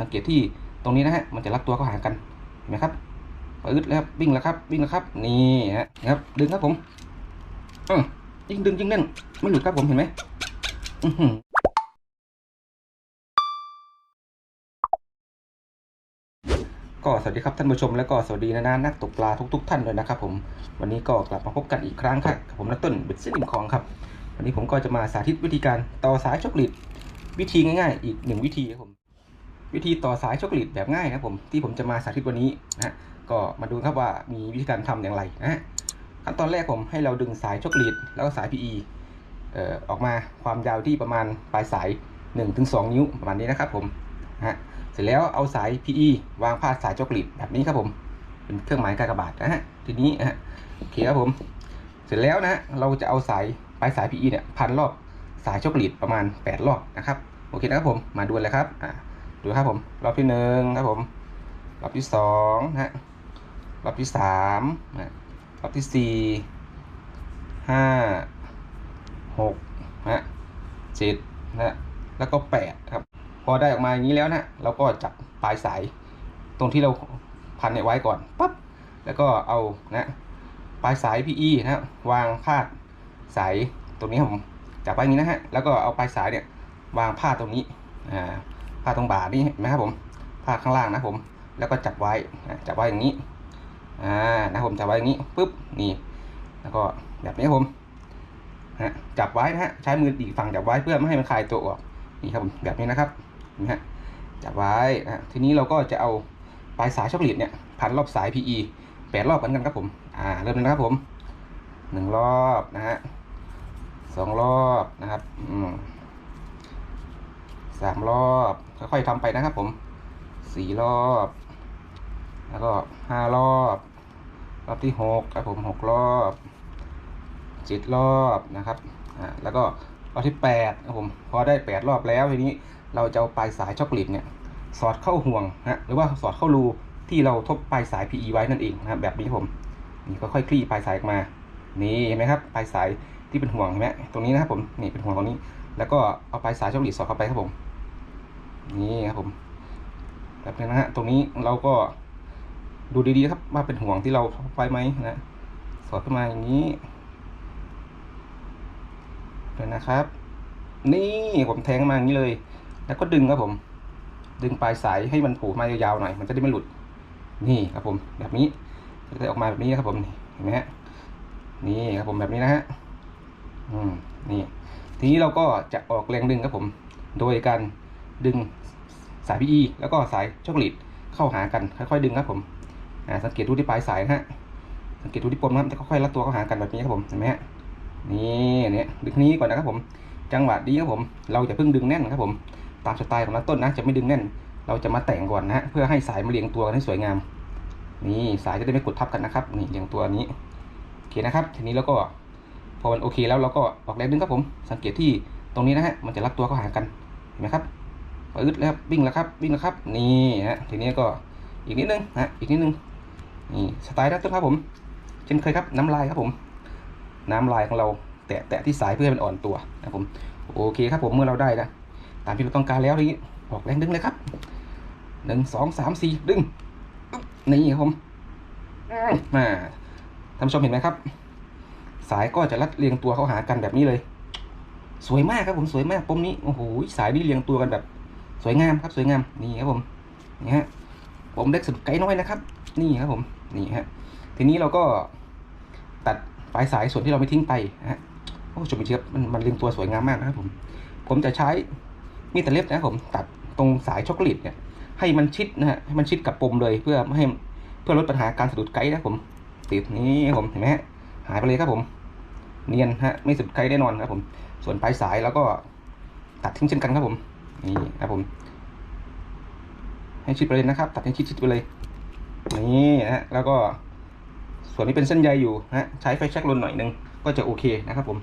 สังเกตที่ตรงนี้นะฮะมันจะรัดตัวเข้าหากันเห็นไหมครับปื๊ดแล้วครับวิ่งแล้วครับวิ่งแล้วครับนี่ฮะนะครับดึงครับผมอืมยิ่งดึงยิ่งแน่นไม่หลุดครับผมเห็นไหมอือหือก็สวัสดีครับท่านผู้ชมและก็สวัสดีนะนะนักตกปลาทุกๆ ท่านเลยนะครับผมวันนี้ก็กลับมาพบกันอีกครั้งครับกับผมนักต้นบ็ดเส้นริมคลองครับ วันนี้ผมก็จะมาสาธิตวิธีการต่อสายช็อกโกแลตวิธีง่ายๆ อีกหนึ่งวิธีครับผม วิธีต่อสายช็อกโกแลตแบบง่ายนะผมที่ผมจะมาสาธิตวันนี้นะก็มาดูครับว่ามีวิธีการทำอย่างไรนะขั้นตอนแรกผมให้เราดึงสายช็อกโกแลตแล้วก็สาย PE เอ่อออกมาความยาวที่ประมาณปลายสาย 1-2 นิ้วประมาณนี้นะครับผมนะเสร็จแล้วเอาสาย PE วางพาดสายช็อกโกแลตแบบนี้ครับผมเป็นเครื่องหมายกากบาทนะฮะทีนี้นะฮะโอเคครับผม เสร็จแล้วนะฮะเราจะเอาสายปลายสาย PE เนี่ยพันรอบสายช็อกโกแลตประมาณ 8 รอบนะครับโอเคนะครับผมมาดูเลยครับอ่า ดูครับผมรอบที่หนึ่งครับผมรอบที่สองนะฮะรอบที่สามนะรอบที่สี่ห้าหกนะเจ็ดนะแล้วก็แปดครับ พอได้ออกมาอย่างนี้แล้วนะเราก็จับปลายสายตรงที่เราพันไว้ก่อนปั๊บแล้วก็เอานะปลายสาย PE นะครับวางพาดสายตรงนี้ผมจับไว้นี้นะฮะแล้วก็เอาปลายสายเนี่ยวางพาดตรงนี้อ่า พาตรงบ่านี่เห็นไหมครับผมพาข้างล่างนะผม แล้วก็จับไว้จับไว้อย่างนี้อ่านะผมจับไว้อย่างนี้ปุ๊บนี่ แล้วก็แบบนี้ครับผมฮะจับไว้นะฮะใช้มืออีกฝั่งจับไว้เพื่อไม่ให้มันคลายตัวออกนี่ครับผมแบบนี้นะครับนไหมฮะจับไว้นะทีนี้เราก็จะเอาปลายสายช็อกโกแลตเนี่ยพันรอบสาย PE แปดรอบเหมือนกันครับผมอ่าเริ่มเลยนะครับผมหนึ่งรอบนะฮะสองรอบนะครับอืม สามรอบ ค่อยๆทำไปนะครับผมสี่รอบ แล้วก็ห้ารอบ รอบที่หกครับผมหกรอบเจ็ดรอบนะครับอ่าแล้วก็รอบที่แปดครับผมพอได้แปดรอบแล้วทีนี้เราจะเอาปลายสายช็อกโกแลตเนี่ยสอดเข้าห่วงนะหรือว่าสอดเข้ารูที่เราทบปลายสาย PE ไว้นั่นเองนะครับแบบนี้ผมนี่ค่อยๆคลี่ปลายสายออกมา นี่เห็นไหมครับปลายสายที่เป็นห่วงเห็นไหมตรงนี้นะครับผมนี่เป็นห่วงตรงนี้ แล้วก็เอาปลายสายช่องหลีดสอดเข้าไปครับผม นี่ครับผมแบบนี้นะฮะตรงนี้เราก็ดูดีๆครับว่าเป็นห่วงที่เราไปไหมนะสอดเข้ามาอย่างนี้เลยนะครับ นี่ผมแทงมาอย่างนี้เลย แล้วก็ดึงครับผม ดึงปลายสายให้มันผูกมายาวๆหน่อย มันจะได้ไม่หลุด นี่ครับผม แบบนี้จะได้ออกมาแบบนี้ครับผมเห็นไหมฮะนี่ครับผมแบบนี้นะฮะอืมนี่ ทีนี้เราก็จะออกแรงดึงครับผม โดยการ ดึงสาย PE แล้วก็สายช็อกโกแลตเข้าหากันค่อยๆดึงครับผมสังเกตดูที่ปลายสายนะฮะสังเกตดูที่ปมนะครับจะค่อยๆรัดตัวเข้าหากันแบบนี้ครับผมเห็นไหมฮะนี่เนี่ยดึงนี้ก่อนนะครับผมจังหวะดีครับผม เราจะเพิ่งดึงแน่นครับผม ตามสไตล์ของนักต้นนะจะไม่ดึงแน่น เราจะมาแต่งก่อนนะฮะเพื่อให้สายมาเรียงตัวกันให้สวยงาม นี่สายจะได้ไม่กดทับกันนะครับนี่เรียงตัวนี้โอเคนะครับ ทีนี้เราก็พอมันโอเคแล้วเราก็ออกแรงดึงครับผม สังเกตที่ตรงนี้นะฮะมันจะรัดตัวเข้าหากันเห็นไหมครับ ปื๊ดแล้วครับวิ่งแล้วครับวิ่งแล้วครับนี่ฮะทีนี้ก็อีกนิดนึงนะอีกนิดนึงนี่สไตล์นักต้นครับผม เช่นเคยครับน้ำลายครับผม น้ำลายของเราแตะแตะที่สายเพื่อให้มันอ่อนตัวนะครับผมโอเคครับผมเมื่อเราได้นะตามที่เราต้องการแล้วทีนี้ออกแรงดึงเลยครับหนึ่งสองสามสี่ดึงนี่ครับผมมาท่านผู้ชมเห็นไหมครับ สายก็จะรัดเรียงตัวเข้าหากันแบบนี้เลย สวยมากครับผมสวยมากปมนี้โอ้โหสายนี่เรียงตัวกันแบบ สวยงามครับสวยงามนี่ครับผมนี่ฮะผมเล็กสุดไกลน้อยนะครับ นี่ครับผมนี่ฮะทีนี้เราก็ตัดปลายสายส่วนที่เราไม่ทิ้งไปนะฮะโอ้ชมเชียบมันมันเรียงตัวสวยงามมากนะครับผม ผมจะใช้มีดตะเล็บนะครับผมตัดตรงสายช็อกโกแลตเนี่ยให้มันชิดนะฮะให้มันชิดกับปมเลยเพื่อไม่ให้เพื่อลดปัญหาการสะดุดไกด์นะครับผม ติดนี้ครับผมเห็นไหมฮะหายไปเลยครับผมเนียนฮะไม่สะดุดไกด์แน่นอนครับผม ส่วนปลายสายแล้วก็ตัดทิ้งเช่นกันครับผม นี่ครับผม ให้ชิดไปเลยนะครับ ตัดให้ชิดๆไปเลย นี่นะฮะแล้วก็ ส่วนนี้เป็นเส้นใยอยู่นะฮะใช้ไฟแช็กลนหน่อยนึงก็จะโอเคนะครับ ผม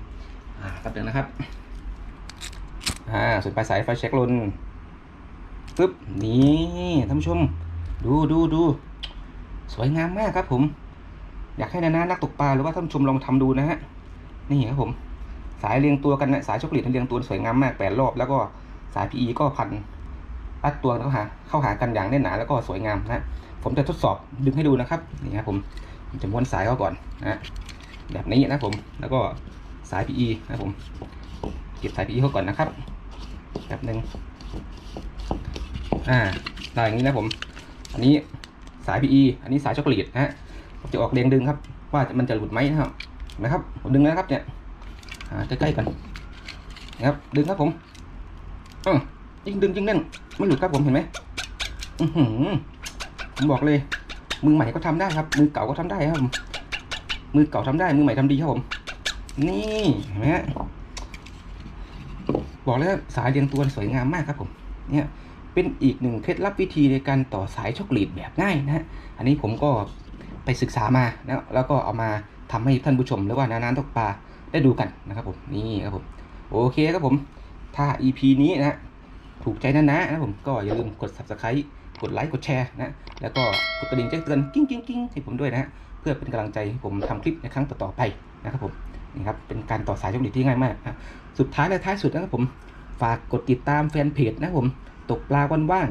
อ่าแป๊บนึงนะครับอ่าส่วนปลายสายไฟเช็คลนปึ๊บนี่ท่านผู้ชม ดูดูดูสวยงามมากครับผม อยากให้นานานักตกปลาหรือว่าท่านผู้ชมลองทำดูนะฮะนี่ครับผม สายเรียงตัวกันนะสายช็อกโกแลตเรียงตัวสวยงามมากแปดรอบแล้วก็ สาย PE ก็พันรัดตัวเข้าหาเข้าหากันอย่างแน่นหนาแล้วก็สวยงามนะผมจะทดสอบดึงให้ดูนะครับนี่ครับผมผมจะม้วนสายเขาก่อนนะแบบนี้นะผมแล้วก็สาย PE นะผมเก็บสาย PE เขาก่อนนะครับแบบหนึ่งอ่าได้อย่างนี้นะผม อันนี้สาย PE อันนี้สายช็อกโกแลตนะฮะผมจะออกแรงดึงครับ ว่ามันจะหลุดไหมนะครับนะครับผมดึงนะครับเนี่ยใกล้ๆกันนะครับดึงครับผม อืมยิ่งดึงยิ่งแน่นไม่หลุดครับผมเห็นไหมอือหือผมบอกเลย มือใหม่ก็ทำได้ครับ มือเก่าก็ทำได้ครับผมมือเก่าทำได้ มือใหม่ทำดีครับผม นี่เห็นไหมฮะบอกเลยว่าสายเรียงตัวสวยงามมากครับผม เนี่ยเป็นอีกหนึ่งเคล็ดลับวิธีในการต่อสายช็อกโกแลตแบบง่ายนะฮะ อันนี้ผมก็ไปศึกษามานะแล้วก็เอามาทำให้ท่านผู้ชมหรือว่านานาตกปลาได้ดูกันนะครับผม นี่ครับผม โอเคครับผม ถ้า EP นี้นะถูกใจนะนะนะผมก็อย่าลืมกด subscribe กดไลค์กดแชร์นะ แล้วก็กดกระดิ่งแจ้งเตือนกิ้งกิ้งกิ้งให้ผมด้วยนะเพื่อเป็นกำลังใจให้ผมทำคลิปในครั้งต่อๆไปนะครับผมนี่ครับเป็นการต่อสายช็อกโกแลตที่ง่ายมากนะสุดท้ายและท้ายสุดนะครับผมฝากกดติดตามแฟนเพจนะครับผมตกปลาวันว่าง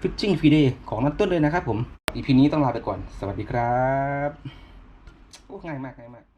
Fishing Free Day ของนันต้นเลยนะครับผม EP นี้ต้องลาไปก่อน สวัสดีครับ โอ้ง่ายมากง่ายมาก